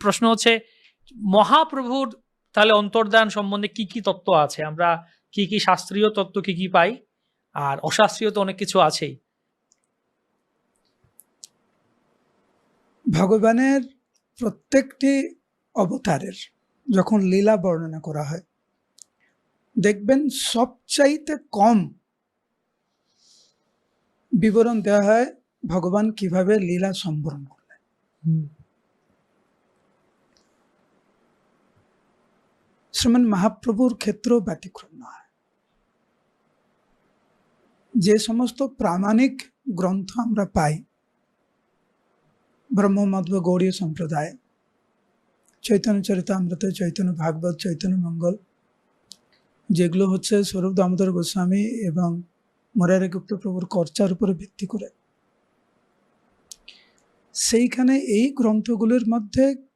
প্রশ্ন হচ্ছে মহাপ্রভুর তাহলে অন্তর্দান সম্বন্ধে কি কি তত্ত্ব আছে? আমরা কি কি শাস্ত্রীয় তত্ত্ব কি কি পাই? আর অশাস্ত্রীয় তো অনেক কিছু আছেই। ভগবানের প্রত্যেকটি অবতারের যখন লীলা বর্ণনা করা হয় দেখবেন সবচাইতে কম বিবরণ দেওয়া হয় ভগবান কীভাবে লীলা সম্বরণ করলেন। শ্রীমান মহাপ্রভুর ক্ষেত্রেও ব্যতিক্রম নয়। যে সমস্ত প্রামাণিক গ্রন্থ আমরা পাই ব্রহ্মমধ্ব গৌড়ীয় সম্প্রদায়, চৈতন্য চরিতামৃত, চৈতন্য ভাগবত, চৈতন্য মঙ্গল, যেগুলো হচ্ছে স্বরূপ দামোদর গোস্বামী এবং মরারি গুপ্ত প্রভুর কর্চার উপরে ভিত্তি করে। সেইখানে এই গ্রন্থগুলির মধ্যে